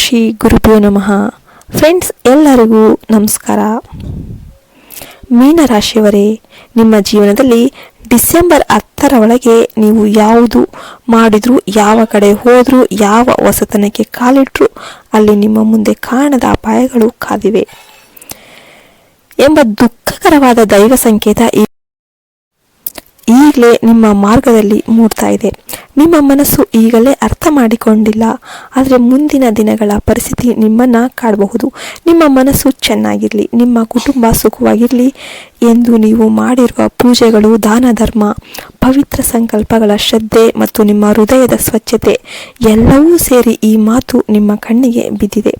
ಶ್ರೀ ಗುರುಭ್ಯೋ ನಮಃ. ಫ್ರೆಂಡ್ಸ್ ಎಲ್ಲರಿಗೂ ನಮಸ್ಕಾರ. ಮೀನರಾಶಿಯವರೇ, ನಿಮ್ಮ ಜೀವನದಲ್ಲಿ ಡಿಸೆಂಬರ್ ಹತ್ತರ ಒಳಗೆ ನೀವು ಯಾವುದು ಮಾಡಿದ್ರು, ಯಾವ ಕಡೆ ಹೋದರೂ, ಯಾವ ಹೊಸತನಕ್ಕೆ ಕಾಲಿಟ್ಟರು ಅಲ್ಲಿ ನಿಮ್ಮ ಮುಂದೆ ಕಾಣದ ಅಪಾಯಗಳು ಕಾದಿವೆ. ಎಂಬ ದುಃಖಕರವಾದ ದೈವ ಸಂಕೇತ ಈಗಲೇ ನಿಮ್ಮ ಮಾರ್ಗದಲ್ಲಿ ಮೂಡ್ತಾ ಇದೆ. ನಿಮ್ಮ ಮನಸ್ಸು ಈಗಲೇ ಅರ್ಥ ಮಾಡಿಕೊಂಡಿಲ್ಲ. ಆದರೆ ಮುಂದಿನ ದಿನಗಳ ಪರಿಸ್ಥಿತಿ ನಿಮ್ಮನ್ನು ಕಾಡಬಹುದು. ನಿಮ್ಮ ಮನಸ್ಸು ಚೆನ್ನಾಗಿರಲಿ, ನಿಮ್ಮ ಕುಟುಂಬ ಸುಖವಾಗಿರಲಿ ಎಂದು ನೀವು ಮಾಡಿರುವ ಪೂಜೆಗಳು ದಾನ, ಧರ್ಮ, ಪವಿತ್ರ ಸಂಕಲ್ಪಗಳ ಶ್ರದ್ಧೆ ಮತ್ತು ನಿಮ್ಮ ಹೃದಯದ ಸ್ವಚ್ಛತೆ ಎಲ್ಲವೂ ಸೇರಿ ಈ ಮಾತು ನಿಮ್ಮ ಕಣ್ಣಿಗೆ ಬಿದ್ದಿದೆ.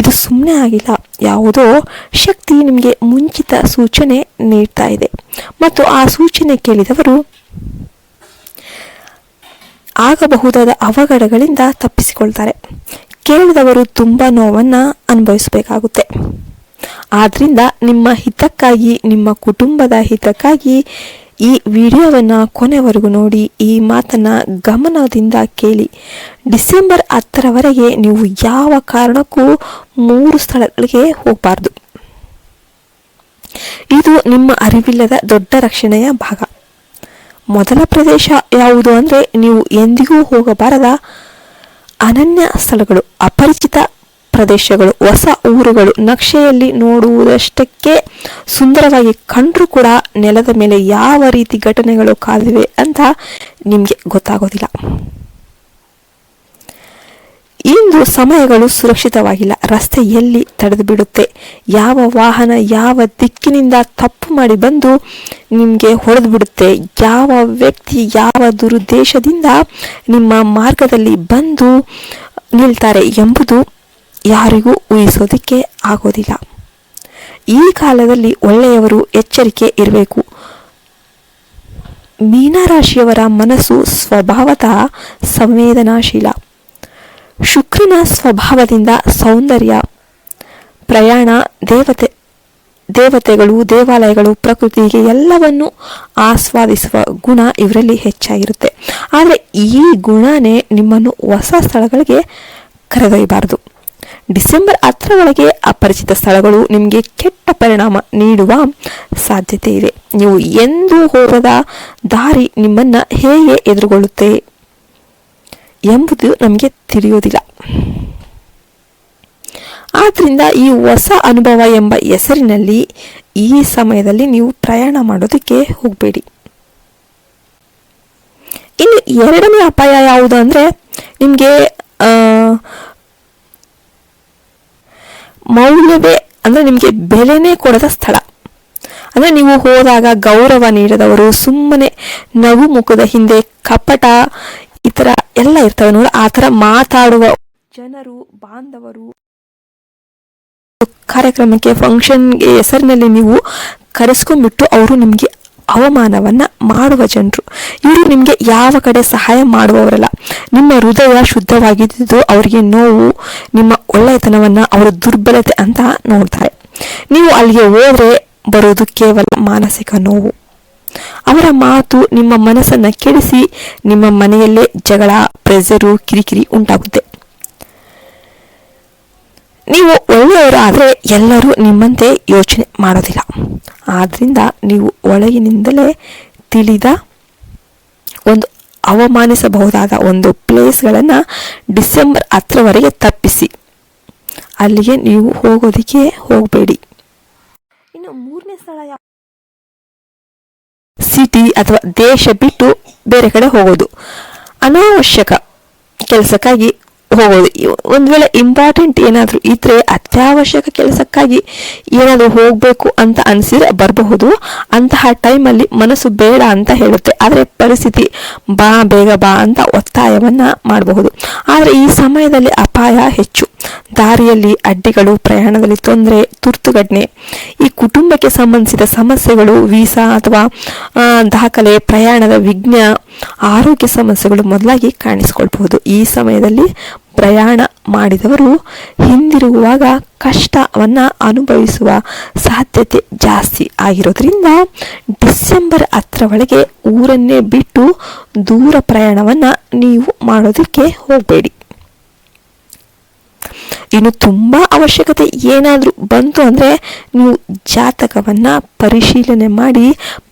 ಇದು ಸುಮ್ಮನೆ ಆಗಿಲ್ಲ, ಯಾವುದೋ ಶಕ್ತಿ ನಿಮಗೆ ಮುಂಚಿತ ಸೂಚನೆ ನೀಡ್ತಾ ಇದೆ. ಮತ್ತು ಆ ಸೂಚನೆ ಕೇಳಿದವರು ಆಗಬಹುದಾದ ಅವಘಡಗಳಿಂದ ತಪ್ಪಿಸಿಕೊಳ್ತಾರೆ. ಕೇಳಿದವರು ತುಂಬ ನೋವನ್ನು ಅನುಭವಿಸಬೇಕಾಗುತ್ತೆ. ಆದ್ದರಿಂದ ನಿಮ್ಮ ಹಿತಕ್ಕಾಗಿ, ನಿಮ್ಮ ಕುಟುಂಬದ ಹಿತಕ್ಕಾಗಿ ಈ ವಿಡಿಯೋವನ್ನು ಕೊನೆವರೆಗೂ ನೋಡಿ, ಈ ಮಾತನ್ನ ಗಮನದಿಂದ ಕೇಳಿ. ಡಿಸೆಂಬರ್ ಹತ್ತರವರೆಗೆ ನೀವು ಯಾವ ಕಾರಣಕ್ಕೂ ಮೂರು ಸ್ಥಳಗಳಿಗೆ ಹೋಗಬಾರ್ದು. ಇದು ನಿಮ್ಮ ಅರಿವಿಲ್ಲದ ದೊಡ್ಡ ರಕ್ಷಣೆಯ ಭಾಗ. ಮೊದಲ ಪ್ರದೇಶ ಯಾವುದು ಅಂದರೆ ನೀವು ಎಂದಿಗೂ ಹೋಗಬಾರದ ಅನನ್ಯ ಸ್ಥಳಗಳು, ಅಪರಿಚಿತ ಪ್ರದೇಶಗಳು, ಹೊಸ ಊರುಗಳು. ನಕ್ಷೆಯಲ್ಲಿ ನೋಡುವುದಷ್ಟಕ್ಕೆ ಸುಂದರವಾಗಿ ಕಂಡರೂ ಕೂಡ ನೆಲದ ಮೇಲೆ ಯಾವ ರೀತಿ ಘಟನೆಗಳು ಕಾದಿವೆ ಅಂತ ನಿಮಗೆ ಗೊತ್ತಾಗೋದಿಲ್ಲ. ಇಂದು ಸಮಯಗಳು ಸುರಕ್ಷಿತವಾಗಿಲ್ಲ. ರಸ್ತೆ ಎಲ್ಲಿ ತಡೆದು ಬಿಡುತ್ತೆ ಯಾವ ವಾಹನ ಯಾವ ದಿಕ್ಕಿನಿಂದ ತಪ್ಪು ಮಾಡಿ ಬಂದು ನಿಮಗೆ ಹೊಡೆದು ಬಿಡುತ್ತೆ ಯಾವ ವ್ಯಕ್ತಿ ಯಾವ ದುರುದ್ದೇಶದಿಂದ ನಿಮ್ಮ ಮಾರ್ಗದಲ್ಲಿ ಬಂದು ನಿಲ್ತಾರೆ ಎಂಬುದು ಯಾರಿಗೂ ಊಹಿಸೋದಕ್ಕೆ ಆಗೋದಿಲ್ಲ. ಈ ಕಾಲದಲ್ಲಿ ಒಳ್ಳೆಯವರು ಎಚ್ಚರಿಕೆ ಇರಬೇಕು. ಮೀನರಾಶಿಯವರ ಮನಸ್ಸು ಸ್ವಭಾವತಃ ಸಂವೇದನಾಶೀಲ. ಶುಕ್ರನ ಸ್ವಭಾವದಿಂದ ಸೌಂದರ್ಯ, ಪ್ರಯಾಣ, ದೇವತೆ, ದೇವತೆಗಳು, ದೇವಾಲಯಗಳು, ಪ್ರಕೃತಿಗೆ ಎಲ್ಲವನ್ನು ಆಸ್ವಾದಿಸುವ ಗುಣ ಇವರಲ್ಲಿ ಹೆಚ್ಚಾಗಿರುತ್ತೆ. ಆದರೆ ಈ ಗುಣನೇ ನಿಮ್ಮನ್ನು ಹೊಸ ಸ್ಥಳಗಳಿಗೆ ಕರೆದೊಯ್ಯಬಾರದು. ಡಿಸೆಂಬರ್ ಹತ್ತರ ಒಳಗೆ ಅಪರಿಚಿತ ಸ್ಥಳಗಳು ನಿಮಗೆ ಕೆಟ್ಟ ಪರಿಣಾಮ ನೀಡುವ ಸಾಧ್ಯತೆ ಇದೆ. ನೀವು ಎಂದು ಹೋಗದ ದಾರಿ ನಿಮ್ಮನ್ನು ಹೇಗೆ ಎದುರುಗೊಳ್ಳುತ್ತೆ? ಎಂಬುದು ನಮಗೆ ತಿಳಿಯೋದಿಲ್ಲ. ಆದ್ರಿಂದ ಈ ಹೊಸ ಅನುಭವ ಎಂಬ ಹೆಸರಿನಲ್ಲಿ ಈ ಸಮಯದಲ್ಲಿ ನೀವು ಪ್ರಯಾಣ ಮಾಡೋದಕ್ಕೆ ಹೋಗಬೇಡಿ. ಇನ್ನು ಎರಡನೇ ಅಪಾಯ ಯಾವುದು ಅಂದರೆ ನಿಮಗೆ ಮೌಲ್ಯವೇ ಅಂದರೆ ನಿಮಗೆ ಬೆಲೆನೇ ಕೊಡದ ಸ್ಥಳ. ಅಂದರೆ ನೀವು ಹೋದಾಗ ಗೌರವ ನೀಡದವರು ಸುಮ್ಮನೆ ನಗು ಮುಖದ ಹಿಂದೆ ಕಪಟ ಈ ಥರ ಎಲ್ಲ ಇರ್ತವೆ ನೋಡಿ ಆ ಥರ ಮಾತಾಡುವ ಜನರು ಬಾಂಧವರು. ಕಾರ್ಯಕ್ರಮಕ್ಕೆ ಫಂಕ್ಷನ್ಗೆ ಹೆಸರಿನಲ್ಲಿ ನೀವು ಕರೆಸ್ಕೊಂಡ್ಬಿಟ್ಟು ಅವರು ನಿಮಗೆ ಅವಮಾನವನ್ನ ಮಾಡುವ ಜನರು. ಇವರು ನಿಮಗೆ ಯಾವ ಕಡೆ ಸಹಾಯ ಮಾಡುವವರಲ್ಲ. ನಿಮ್ಮ ಹೃದಯ ಶುದ್ಧವಾಗಿದ್ದು ಅವರಿಗೆ ನೋವು ನಿಮ್ಮ ಒಳ್ಳೆಯತನವನ್ನು ಅವರ ದುರ್ಬಲತೆ ಅಂತ ನೋಡ್ತಾರೆ. ನೀವು ಅಲ್ಲಿಗೆ ಹೋದ್ರೆ ಬರೋದು ಕೇವಲ ಮಾನಸಿಕ ನೋವು. ಅವರ ಮಾತು ನಿಮ್ಮ ಮನಸ್ಸನ್ನ ಕೆಡಿಸಿ ನಿಮ್ಮ ಮನೆಯಲ್ಲೇ ಜಗಳ ಪ್ರೆಸರು ಕಿರಿಕಿರಿ ಉಂಟಾಗುತ್ತೆ. ನೀವು ಒಳ್ಳೆಯವರಾದರೆ ಎಲ್ಲರೂ ನಿಮ್ಮಂತೆ ಯೋಚನೆ ಮಾಡೋದಿಲ್ಲ. ಆದ್ದರಿಂದ ನೀವು ಒಳಗಿನಿಂದಲೇ ತಿಳಿದ ಒಂದು ಅವಮಾನಿಸಬಹುದಾದ ಒಂದು ಪ್ಲೇಸ್ಗಳನ್ನು ಡಿಸೆಂಬರ್ ಹತ್ತರವರೆಗೆ ತಪ್ಪಿಸಿ. ಅಲ್ಲಿಗೆ ನೀವು ಹೋಗೋದಕ್ಕೆ ಹೋಗಬೇಡಿ. ಇನ್ನು ಮೂರನೇ ಸ್ಥಳ ಸಿಟಿ ಅಥವಾ ದೇಶ ಬಿಟ್ಟು ಬೇರೆ ಕಡೆ ಹೋಗೋದು. ಅನಾವಶ್ಯಕ ಕೆಲಸಕ್ಕಾಗಿ ಹೋಗೋದು. ಒಂದು ವೇಳೆ ಇಂಪಾರ್ಟೆಂಟ್ ಏನಾದರೂ ಇದ್ರೆ ಅತ್ಯವಶ್ಯಕ ಕೆಲಸಕ್ಕಾಗಿ ಏನಾದರೂ ಹೋಗಬೇಕು ಅಂತ ಅನಿಸಿದ್ರೆ ಬರಬಹುದು. ಅಂತಹ ಟೈಮಲ್ಲಿ ಮನಸ್ಸು ಬೇಡ ಅಂತ ಹೇಳುತ್ತೆ. ಆದರೆ ಪರಿಸ್ಥಿತಿ ಬಾ, ಬೇಗ ಬಾ ಅಂತ ಒತ್ತಾಯವನ್ನ ಮಾಡಬಹುದು. ಆದರೆ ಈ ಸಮಯದಲ್ಲಿ ಅಪಾಯ ಹೆಚ್ಚು. ದಾರಿಯಲ್ಲಿ ಅಡ್ಡಿಗಳು, ಪ್ರಯಾಣದಲ್ಲಿ ತೊಂದರೆ ತುರ್ತು ಈ ಕುಟುಂಬಕ್ಕೆ ಸಂಬಂಧಿಸಿದ ಸಮಸ್ಯೆಗಳು, ವೀಸಾ ಅಥವಾ ದಾಖಲೆ, ಪ್ರಯಾಣದ ವಿಘ್ನ, ಆರೋಗ್ಯ ಸಮಸ್ಯೆಗಳು ಮೊದಲಾಗಿ ಕಾಣಿಸಿಕೊಳ್ಬಹುದು. ಈ ಸಮಯದಲ್ಲಿ ಪ್ರಯಾಣ ಮಾಡಿದವರು ಹಿಂದಿರುಗುವಾಗ ಕಷ್ಟವನ್ನು ಅನುಭವಿಸುವ ಸಾಧ್ಯತೆ ಜಾಸ್ತಿ ಆಗಿರೋದ್ರಿಂದ ಡಿಸೆಂಬರ್ ಹತ್ರ ಒಳಗೆ ಊರನ್ನೇ ಬಿಟ್ಟು ದೂರ ಪ್ರಯಾಣವನ್ನು ನೀವು ಮಾಡೋದಕ್ಕೆ ಹೋಗಬೇಡಿ. ಇನ್ನು ತುಂಬ ಅವಶ್ಯಕತೆ ಏನಾದರೂ ಬಂತು ಅಂದರೆ ನೀವು ಜಾತಕವನ್ನು ಪರಿಶೀಲನೆ ಮಾಡಿ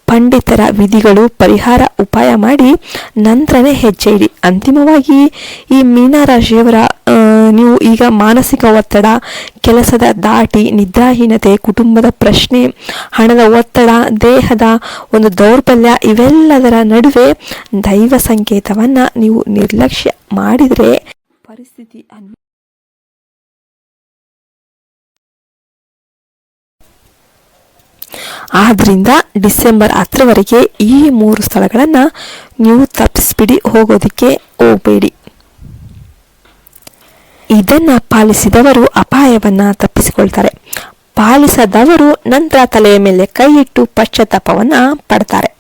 ಪಂಡಿತರ ವಿಧಿಗಳು ಪರಿಹಾರ ಉಪಾಯ ಮಾಡಿ ನಂತರನೇ ಹೆಜ್ಜೆ ಇಡಿ ಅಂತಿಮವಾಗಿ ಈ ಮೀನರಾಶಿಯವರ ನೀವು ಈಗ ಮಾನಸಿಕ ಒತ್ತಡ, ಕೆಲಸದ ದಾಟಿ, ನಿದ್ರಾಹೀನತೆ, ಕುಟುಂಬದ ಪ್ರಶ್ನೆ, ಹಣದ ಒತ್ತಡ, ದೇಹದ ಒಂದು ದೌರ್ಬಲ್ಯ ಇವೆಲ್ಲದರ ನಡುವೆ ದೈವ ಸಂಕೇತವನ್ನು ನೀವು ನಿರ್ಲಕ್ಷ್ಯ ಮಾಡಿದರೆ ಪರಿಸ್ಥಿತಿ ಅನ್ ಆದ್ರಿಂದ ಡಿಸೆಂಬರ್ ಹತ್ತರವರೆಗೆ ಈ ಮೂರು ಸ್ಥಳಗಳನ್ನು ನೀವು ತಪ್ಪಿಸ್ಬಿಡಿ, ಹೋಗೋದಕ್ಕೆ ಹೋಗಬೇಡಿ. ಇದನ್ನು ಪಾಲಿಸಿದವರು ಅಪಾಯವನ್ನು ತಪ್ಪಿಸಿಕೊಳ್ತಾರೆ. ಪಾಲಿಸದವರು ನಂತರ ತಲೆಯ ಮೇಲೆ ಕೈ ಇಟ್ಟು ಪಶ್ಚಾತ್ತಾಪವನ್ನ ಪಡ್ತಾರೆ.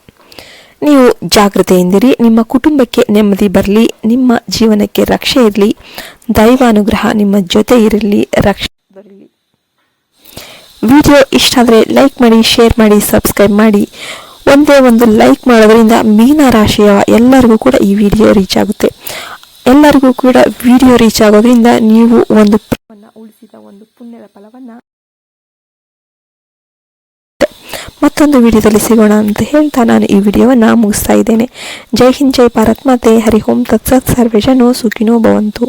ನೀವು ಜಾಗೃತೆಯಿಂದಿರಿ ನಿಮ್ಮ ಕುಟುಂಬಕ್ಕೆ ನೆಮ್ಮದಿ ಬರಲಿ, ನಿಮ್ಮ ಜೀವನಕ್ಕೆ ರಕ್ಷೆ ಇರಲಿ, ದೈವಾನುಗ್ರಹ ನಿಮ್ಮ ಜೊತೆ ಇರಲಿ, ರಕ್ಷೆ ಬರಲಿ. ವಿಡಿಯೋ ಇಷ್ಟ ಆದರೆ ಲೈಕ್ ಮಾಡಿ, ಶೇರ್ ಮಾಡಿ, ಸಬ್ಸ್ಕ್ರೈಬ್ ಮಾಡಿ. ಒಂದೇ ಒಂದು ಲೈಕ್ ಮಾಡೋದ್ರಿಂದ ಮೀನ ರಾಶಿಯ ಎಲ್ಲರಿಗೂ ಕೂಡ ಈ ವಿಡಿಯೋ ರೀಚ್ ಆಗುತ್ತೆ. ಎಲ್ಲರಿಗೂ ಕೂಡ ವಿಡಿಯೋ ರೀಚ್ ಆಗೋದ್ರಿಂದ ನೀವು ಒಂದು ಉಳಿಸಿದ ಒಂದು ಪುಣ್ಯದ ಫಲವನ್ನು ಮತ್ತೊಂದು ವಿಡಿಯೋದಲ್ಲಿ ಸಿಗೋಣ ಅಂತ ಹೇಳ್ತಾ ನಾನು ಈ ವಿಡಿಯೋವನ್ನು ಮುಗಿಸ್ತಾ ಇದ್ದೇನೆ. ಜೈ ಹಿಂದ್, ಜೈ ಭಾರತ್, ಮಾತೆ. ಹರಿ ಓಂ, ತತ್ಸತ್ ಸರ್ವೇಜನೋ ಸುಖಿನೋ ಭವಂತು.